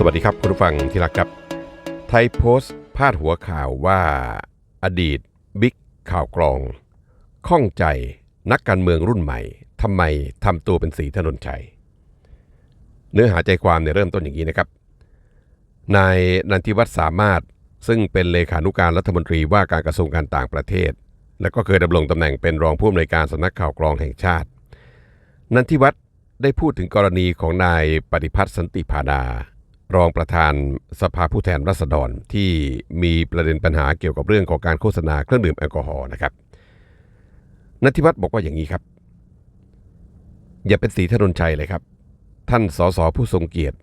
สวัสดีครับคุณผู้ฟังที่รักครับ ไทยโพสต์พาดหัวข่าวว่า อดีตบิ๊กข่าวกรอง ข้องใจนักการเมืองรุ่นใหม่ทำไมทำตัวเป็นสีถนนชัย เนื้อหาใจความเนี่ยเริ่มต้นอย่างนี้นะครับ นายนันทิวัฒน์สามารถซึ่งเป็นเลขานุการรัฐมนตรีว่าการกระทรวงการต่างประเทศ และก็เคยดำรงตำแหน่งเป็นรองผู้อำนวยการสำนักข่าวกรองแห่งชาติ นันทิวัฒน์ได้พูดถึงกรณีของนายปฏิพัฒน์สันติพาดา รองประธานสภาผู้แทนราษฎรที่มีประเด็นปัญหาเกี่ยวกับเรื่องของการโฆษณาเครื่องดื่มแอลกอฮอล์นะครับนัทิวัฒน์บอกว่าอย่างนี้ครับ อย่าเป็นสีถนนชัยเลยครับ ท่านสสผู้ทรงเกียรติ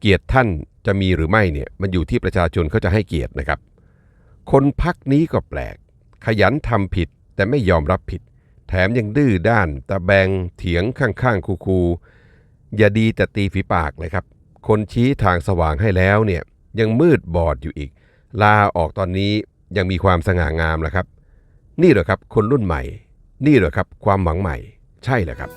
เกียรติท่านจะมีหรือไม่เนี่ยมันอยู่ที่ประชาชนเขาจะให้เกียรตินะครับ คนพักนี้ก็แปลก ขยันทำผิดแต่ไม่ยอมรับผิด แถมยังดื้อด้านตะแบงเถียงข้างๆคูๆอย่าดีแต่ตีฝีปากเลยครับ คนชี้ทางสว่างให้แล้วเนี่ยยังมืดบอดอยู่อีก ลาออกตอนนี้ยังมีความสง่างามแล้วครับ นี่เหรอครับคนรุ่นใหม่ นี่เหรอครับความหวังใหม่ ใช่เหรอครับ